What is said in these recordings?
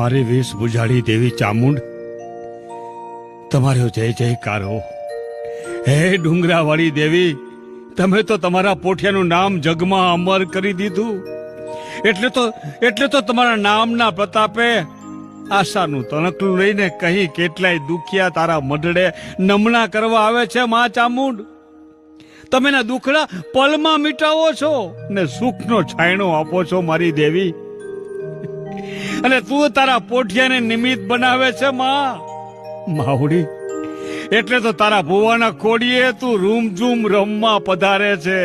મારી વેશ બુજાડી દેવી ચામુંડ. તમારો જય જયકારો. હે ડુંગરાવાળી દેવી, તમે તો તમારા પોઠિયાનું નામ જગમાં અમર કરી દીધું. એટલે તો એટલે તો તમારા નામના પ્રતાપે આશાનું તણકલું લઈને કહી કેટલાય દુખિયા તારા મઢડે નમણા કરવા આવે છે, મા ચામુંડ? તમે ના દુખડા પલમાં મિટાવો છો ને સુખનો છાયણો આપો છો, મારી દેવી? અને તું તારા પોઠિયાને નિમિત્ત બનાવે છે માં. માવડી એટલે તો તારા ભુવાના ખોડીએ તું રૂમઝૂમ રમવા પધારે છે.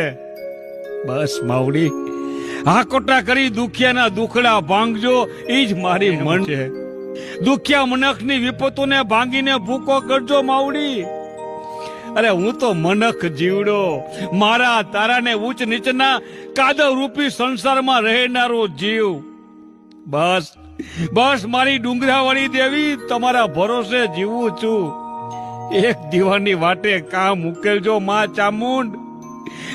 બસ માવડી હાકોટા કરી દુખિયાના દુખડા ભાંગજો ઈ જ મારી મન છે. દુખિયા મનખની વિપતોને ભાંગીને ભૂકો કરજો માવડી અરે હું તો મનખ જીવડો. મારા તારાને ઉચ્ચ નીચના કાદવ રૂપી સંસારમાં રહેનારો જીવ. બસ બસ મારી ડુંગરાવાળી દેવી, તમારા ભરોસે જીવું છું. એક દીવાની વાટે કામ ઉકેલજો, માં ચામુંડ.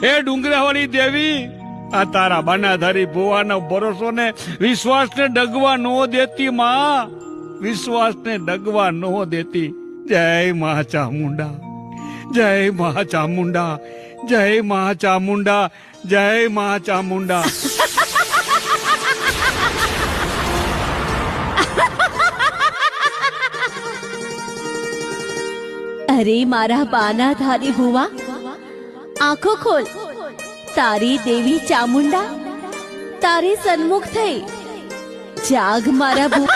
એ ડુંગરાવાળી દેવી, આ તારા બાનાધારી ભુવાનો ભરોસો ને વિશ્વાસને ડગવા ન દેતી, માં. વિશ્વાસને ડગવા ન દેતી. જય મા ચામુંડા, જય મા ચામુંડા, જય મા ચામુંડા, જય મા ચામુંડા. અરે મારા બાના ધારી ભુવા, આંખો ખોલ. તારી દેવી ચામુંડા, તારી સન્મુખ થઈ. જાગ મારા ભુ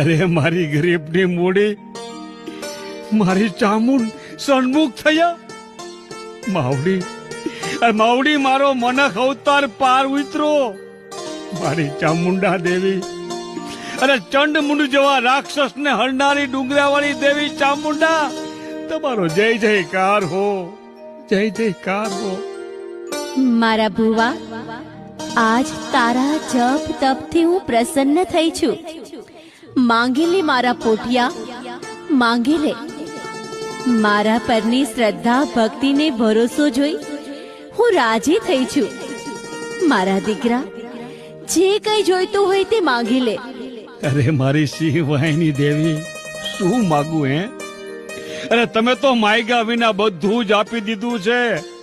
અરે મારી ગરીબની મૂડી, મારી ચામુંડ સન્મુખ થયા. માવડી માવડી, મારો મનખ અવતાર પાર ઉતરો મારી ચામુંડા દેવી અરે ચંડ જેવા રાક્ષસ ને હરનારી ડુંગરાવાળી દેવી ચામુંડા, તમારો જય જયકાર હો. જય જયકાર હો. મારા ભુવા, આજ તારા જપ તપથી હું પ્રસન્ન થઈ છું. માંગી લે મારા પોઠિયા માંગી લે મારા પરની શ્રદ્ધા ભક્તિને ભરોસો જોઈ હું રાજી થઈ છું. મારા દીકરા, જે કઈ જોઈતું હોય તે માંગી લે અરે મારી સિંહ વાહિની દેવી, શું માગું હે? અરે તમે તો માયગા વિના બધું જ આપી દીધું છે.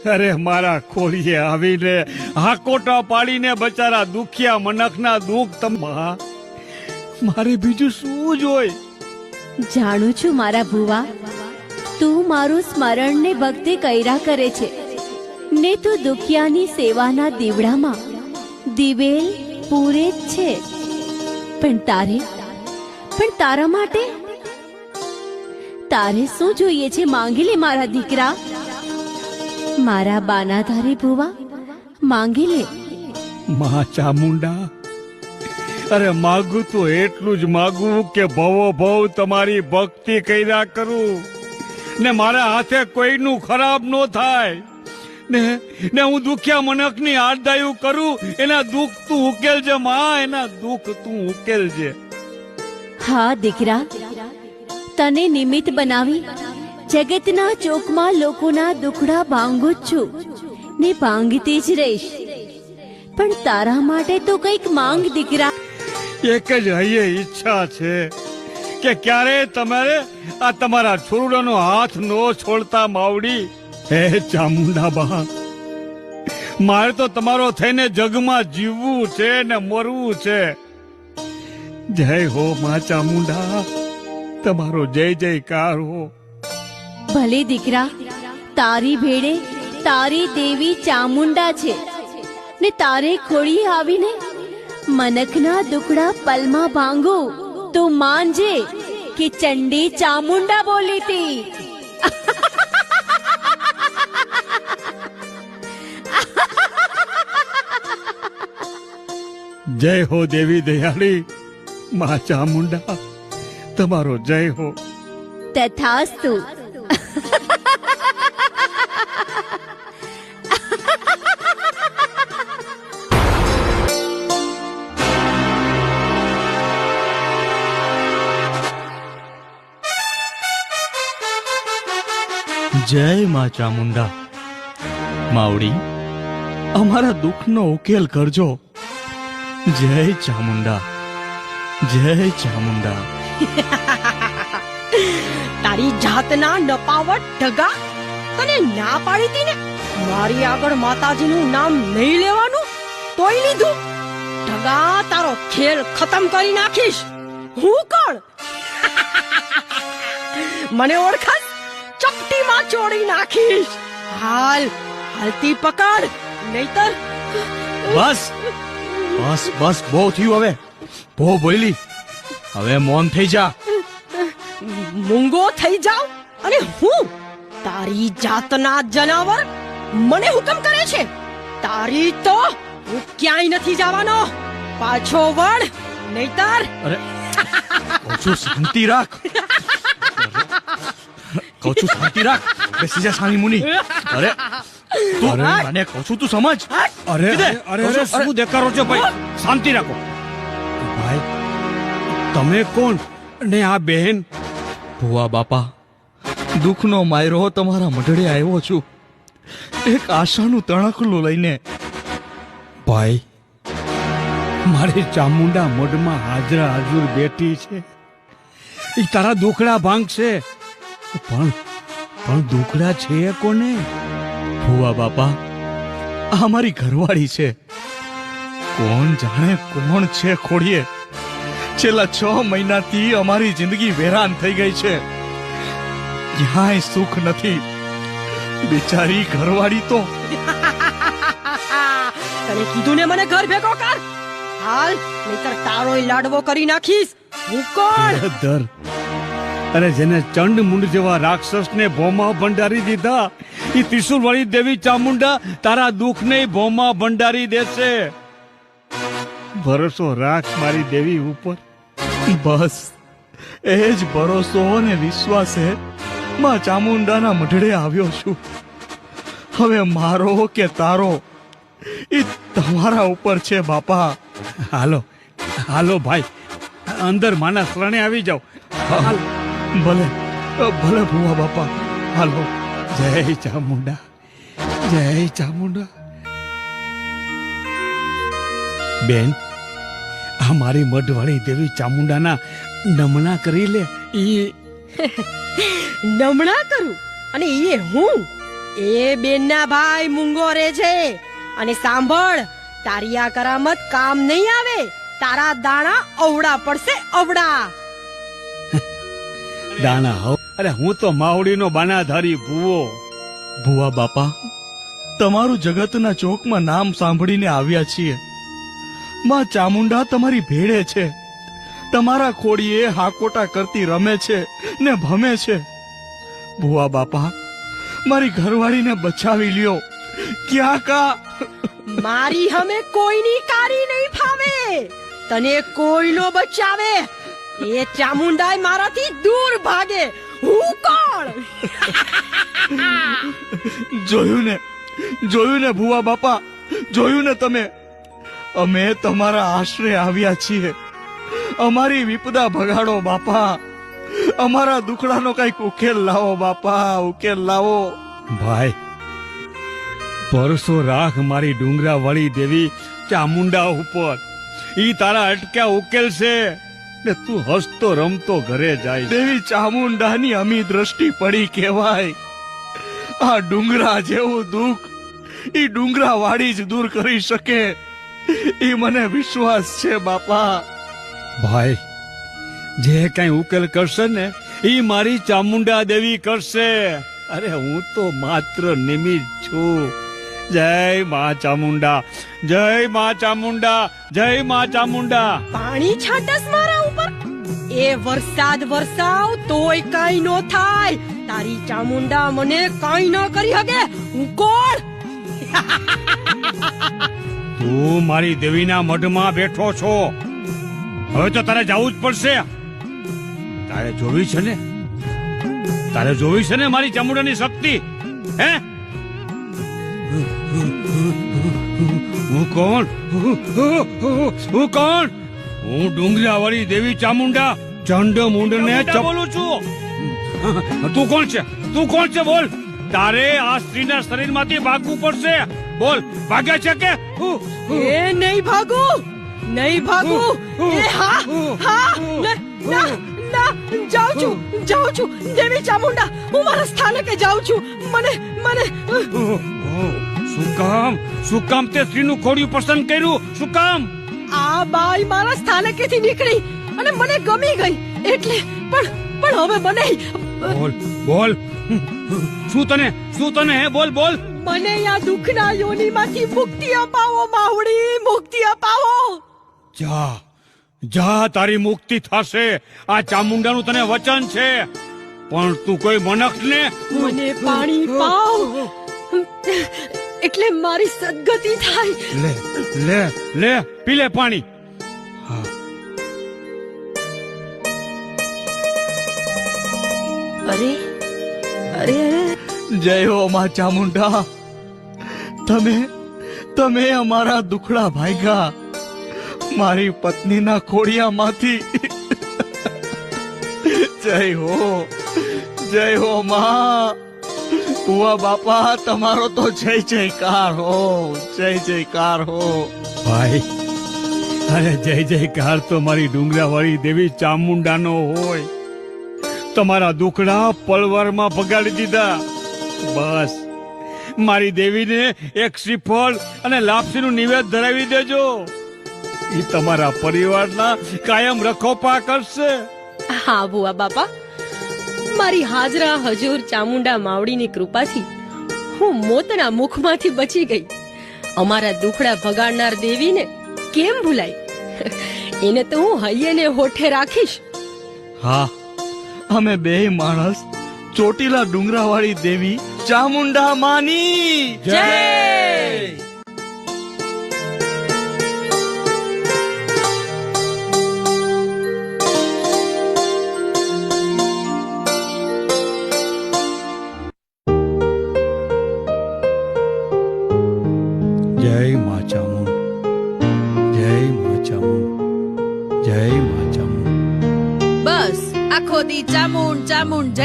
અરે મારા ખોળીએ આવીને હાકોટા પાડીને બચારા દુખિયા મનખના દુઃખ તમા મારે બીજું શું જોઈ જાણું છું મારા ભુવા, તું મારું સ્મરણ ને ભક્તિ કર્યા કરે છે. ને તું દુખિયાની સેવાના દીવડામાં દિવેલ પૂરે જ છે. પણ તારે? પણ તારા માટે? તારે શું જોઈએ છે? માંગી મારા દીકરા. મારા બાનાધારી ભુવા, માંગી લે. મા ચામુંડા? અરે માગું તો એટલું જ માગું કે ભવો ભવ તમારી ભક્તિ કર્યા કરું. ને મારા હાથે કોઈનું ખરાબ ન થાય. ને ને હું દુખ્યા મનકની આરદાયું કરું એના દુઃખ તું ઉકેલજે માં એના દુઃખ તું ઉકેલજે. હા દીકરા. તને નિમિત્ત બનાવી જગતના ચોકમાં લોકોના દુખડા ભાંગું જ છું. ને ભાંગતી જ રહીશ. પણ તારા માટે તો કંઈક માંગ દીકરા. એક જ હૈયે ઈચ્છા છે કે ક્યારે તમારે આ તમારા છોરડાનો હાથ નો છોડતા માવડી હે ચામુંડાબા, મારે તો તમારો થઈને જગમાં જીવવું છે ને મરવું છે. જય હો મા ચામુંડા, તમારો જય જયકાર. હો ભલે દીકરા, તારી ભેડે તારી દેવી ચામુંડા છે ને તારે ખોળી આવીને મનકના દુકડા પલમાં ભાંગો તો માનજે કે ચંડી ચામુંડા બોલી તી. જય હો દેવી દયાળી માં ચામુંડા તમારો જય હો. તથાસ્તુ. જય મા ચામુંડા માવડી અમારા દુઃખનો ઉકેલ કરજો. જય ચામુંડા. જય ચામુંડા. તારી જાતના નપાવટ ઢગા તને ના પાડી હતી ને? મારી આગળ માતાજીનું નામ નહીં લેવાનું? તોય લીધું ઢગા તારો ખેલ ખતમ કરી નાખીશ. હું કોણ? મને ઓળખાશ? ચપટીમાં ચોડી નાખીશ. હાલ હાલતી પકડ નહીતર બસ. બસ બસ બહુ થયું હવે. બહુ બોલી. હવે મૌન થઈ જા. મૂંગો થઈ જાવ અને હું તારી જાતના જનાવર મને હુકમ કરે છે. તારી તો હું ક્યાંય નથી જવાનો. પાછો વળ નહીતર અરે છું શાંતિ રાખ. છું શાંતિ રાખ. બેસી જા સાની મુની. અરે તું મને કહું છું તું સમજ. અરે અરે અરે શું દેખાડો છો ભાઈ? શાંતિ રાખો. ભાઈ તમે કોણ? ને આ બહેન? ભુવા બાપા દુઃખનો માયરો તમારા મઢડે આવ્યો છું. એક આશાનું તણખલું લઈને. ભાઈ મારી ચામુંડા મઢમાં હાજરા હાજર બેઠી છે. એ તારા દુખડા ભાંગશે. પણ પણ દુખડા છે કોને? ભુવા બાપા આ મારી ઘરવાળી છે. કોણ જાણે કોણ છે ખોડીએ? છેલ્લા છ મહિનાથી અમારી જિંદગી વેરાન થઈ ગઈ છે. ક્યાંય સુખ નથી. બિચારી ઘરવાળી તો તને કીધું ને મને ઘર ભેગો કર. હાલ નહીતર તારોય લાડવો કરી નાખીશ. હું કોણ? દર અરે જેને ચંડ મુંડ જેવા રાક્ષસને ભોમાં ભંડારી દીધા એ ત્રિશુલ વાળી દેવી ચામુંડા તારા દુઃખને ભોમાં ભંડારી દેશે. ભરોસો રાખ મારી દેવી ઉપર. બસ એ જ ભરોસો અને વિશ્વાસે માં ચામુંડાના મઢડે આવ્યો છું. હવે મારો કે તારો એ તમારા ઉપર છે બાપા. હાલો હાલો ભાઈ અંદર માના શરણે આવી જાઓ. હાલ. ભલે ભલે ભુવા બાપા. હાલો, જય ચામુંડા જય ચામુંડા. બેન, આ મારી મઢવાળી દેવી ચામુંડાના નમણા કરી લે. ઈ નમણા કરું? અને એ હું? એ બેનના ભાઈ મૂંગો રે છે. અને સાંભળ, તારી આ કરામત કામ નહીં આવે. તારા દાણા અવડા પડશે અવડા દાણા હો. અરે હું તો માવડીનો બાનાધારી ભૂવો. ભુવા બાપા તમારું જગતના ચોકમાં નામ સાંભળીને આવ્યા છીએ. માં ચામુંડા તમારી ભેળે છે. તમારા ખોડીએ હાકોટા કરતી રમે છે ને ભમે છે. ભુવા બાપા મારી ઘરવાળીને બચાવી લ્યો. ક્યાં કા? મારી હમે કોઈની કારી નહીં ફાવે. તને કોઈનો બચાવે. એ ચામુંડાઈ મારાથી દૂર ભાગે. હું કોણ? જોયું ને જોયું ને ભુવા બાપા જોયું ને તમે? અમે તમારા આશરે આવ્યા છીએ. અમારી વિપદા ભગાડો બાપા. અમારા દુખડાનો કંઈક ઉકેલ લાવો બાપા ઉકેલ લાવો. ભાઈ ભરોસો રાખ મારી ડુંગરા વળી દેવી ચામુંડા ઉપર. ઈ તારા અટક્યા ઉકેલ છે. ને તું હસતો રમતો ઘરે જાય દેવી ચામુંડાની અમી દ્રષ્ટિ પડી કહેવાય. આ ડુંગરા જેવું દુઃખ ઈ ડુંગરા વાળી જ દૂર કરી શકે. ઈ મને વિશ્વાસ છે બાપા. ભાઈ જે કઈ ઉકેલ કરશે ને ઈ મારી ચામુંડા દેવી કરશે. અરે હું તો માત્ર નિમિત છું. જય મા ચામુંડા જય મા ચામુંડા જય મા ચામુંડા. પાણી છાંટસ મારા ઉપર? એ વરસાદ વરસાવ તોય કઈ નો થાય. તારી ચામુંડા મને કઈ ન કરી હકે હું કોણ? તું મારી દેવીના મઢમાં બેઠો છો. હવે તો તારે જવું જ પડશે. તારે જોવી છે ને? તારે જોવી છે ને મારી ચામુંડાની શક્તિ? હે? હું કોણ? હું કોણ? હું ડુંગરાવાળી દેવી ચામુંડા ચંડ મુંડને બોલું છું. તું કોણ છે? તું કોણ છે? બોલ. તારે આ સ્ત્રીના શરીરમાંથી ભાગવું પડશે. બોલ. ભાગ્યા છે કે? એ નહીં ભાગું. નહીં ભાગું. એ હા હા ના ના ના. જાઉં છું જાઉં છું. દેવી ચામુંડા હું મારા સ્થાનકે જાઉં છું. મને મને શું કામ? શું કામ તે સ્ત્રીનું ખોડિયું પસંદ કર્યું? શું કામ? આ બાઈ મારા સ્થાનકેથી નીકળી અને મને ગમી ગઈ. એટલે પણ પણ હવે મને બોલ બોલ. શું તને શું તને હે? બોલ બોલ. મને આ દુઃખના યોનીમાંથી મુક્તિ અપાવો માવડી મુક્તિ અપાવો. જા જા તારી મુક્તિ થશે. આ ચામુંડાનું તને વચન છે. પણ તું કોઈ મનક ને મને પાણી પાવ. એટલે મારી સદગતિ થાય. લે લે લે પી લે પાણી અરે અરે અરે. જય હો માં ચામુંડા. તમે તમે અમારા દુખડા ભાઈગા. મારી પત્નીના ખોડિયામાંથી. જય હો જય હો માં ઉવા બાપા તમારો તો જય જયકાર હો જય જયકાર હો ભાઈ અરે જય જયકાર તો મારી ડુંગરાવાળી દેવી ચામુંડાનો હોય તમારા દુખડા પલવારમાં ભગાડી દીધા બસ મારી દેવીને એક શ્રીફળ અને લાપસીનું નિવેદ ધરાવી દેજો। એ તમારા પરિવારના કાયમ રખોપા કરશે। હા બુઆ બાપા મારી હાજરા હજુર ચામુંડા માવડીની કૃપાથી હું મોતના મુખમાંથી બચી ગઈ. અમારા દુખડા ભગાડનાર દેવીને કેમ ભૂલાય? એને તો હું હૈયેને હોઠે રાખીશ. હા અમે બે માણસ ચોટીલા ડુંગરાવાળી દેવી ચામુંડા માની! જય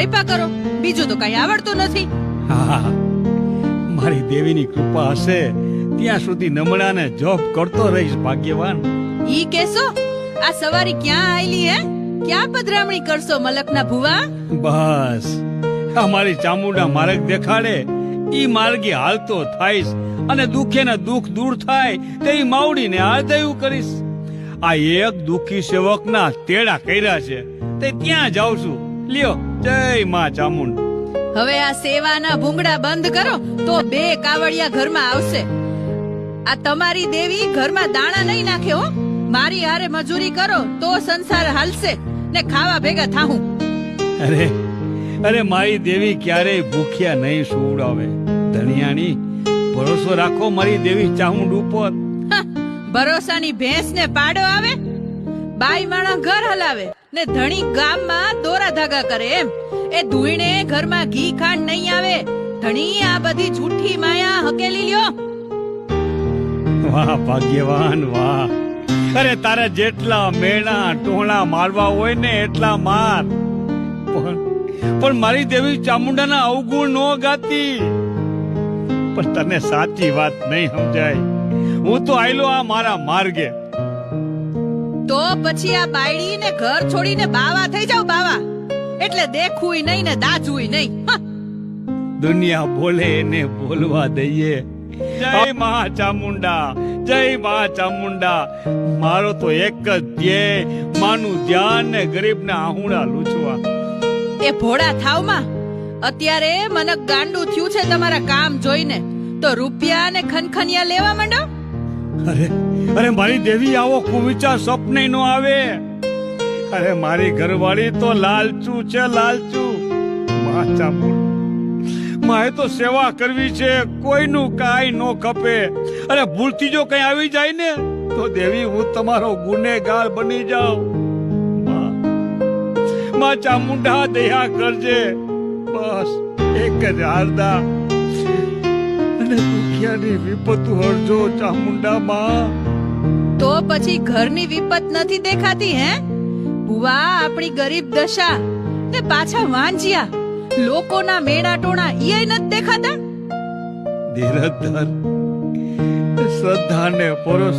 જયપા કરો. બીજું તો કઈ આવડતું નથી. હા મારી દેવીની કૃપા હશે. ત્યાં સુધી નમણાને જોબ કરતો રહીશ ભાગ્યવાન. ઈ કેસો આ સવારી ક્યાં આયલી હે? ક્યાં પધરામણી કરશો મલકના ભુવા? બસ. અમારી ચામુંડા માર્ગ દેખાડે. ઈ માર્ગે હાલતો થાઈશ અને દુખે ને દુઃખ દૂર થાય તે માવડીને આદયું કરીશ. આ એક દુખી સેવકના તેડા કર્યા છે. તે ત્યાં જાઉં છું. લ્યો. જય માં ચામુંડ. હવે આ સેવાના ભૂંગળા બંધ કરો તો બે કાવડિયા ઘરમાં આવશે. આ તમારી દેવી ઘરમાં દાણા નહીં નાખે હો. મારી હારે મજૂરી કરો તો સંસાર હાલશે ને ખાવા ભેગા થાહું. અરે અરે મારી દેવી ક્યારેય ભૂખ્યા નહીં સુવડાવે. ધણિયાણી ભરોસો રાખો મારી દેવી ચામુંડ ઉપર. ભરોસાની ભેંસ ને પાડો આવે. બાઈ માણા ઘર હલાવે. ને ધણી ગામમાં દોરા ધાગા કરે એમ. એ ધુઈને ઘરમાં ઘી ખાંડ નહીં આવે. ધણી આ બધી જૂઠી માયા હકેલી લ્યો. વાહ, ભાગ્યવાન, વાહ. અરે તારા જેટલા મેણા ટોણા મારવા હોય ને એટલા માર. પણ પણ મારી દેવી ચામુંડાના અવગુણ નો ગાતી. પણ તને સાચી વાત નહીં સમજાય. હું તો આયલો આ મારા માર્ગે. તો પછી આ બાયડી ને ઘર છોડીને બાવા થઈ જાવ બાવા. એટલે દેખવું નહીં ને દાજવું નહીં. દુનિયા બોલે એને બોલવા દઈએ. જય મા ચામુંડા જય મા ચામુંડા. મારો તો એક જ ધ્યેય માનું ધ્યાન ને ગરીબના આહુડા લૂછવા. એ ભોળા થાવમાં અત્યારે મને ગાંડું થયું છે તમારા કામ જોઈને. તો રૂપિયા ને ખનખનિયા લેવા માંડો? અરે અરે મારી દેવી, આવો કુવિચાર સપને નો આવે. અરે મારી ઘરવાળી તો લાલચુ છે, લાલચુ. મા મારે તો સેવા કરવી છે, કોઈનું કાઈ નો ખપે. અરે ભૂલથી જો કઈ આવી જાય ને, તો દેવી, હું તમારો ગુનેગાર બની જાઉં. માચા માં ચામુંડા દયા કરજે. બસ, એક જ હારદા. અને દુખિયાની વિપત હરજો ચામુંડા માં તો પછી ઘરની વિપત નથી દેખાતી હે? બુવા આપણી ગરીબ દશા. ને પાછા વાંજિયા. લોકોના મેણા ટોણા ઈય નથી દેખાતા? ધીરજ શ્રદ્ધાને પરોસ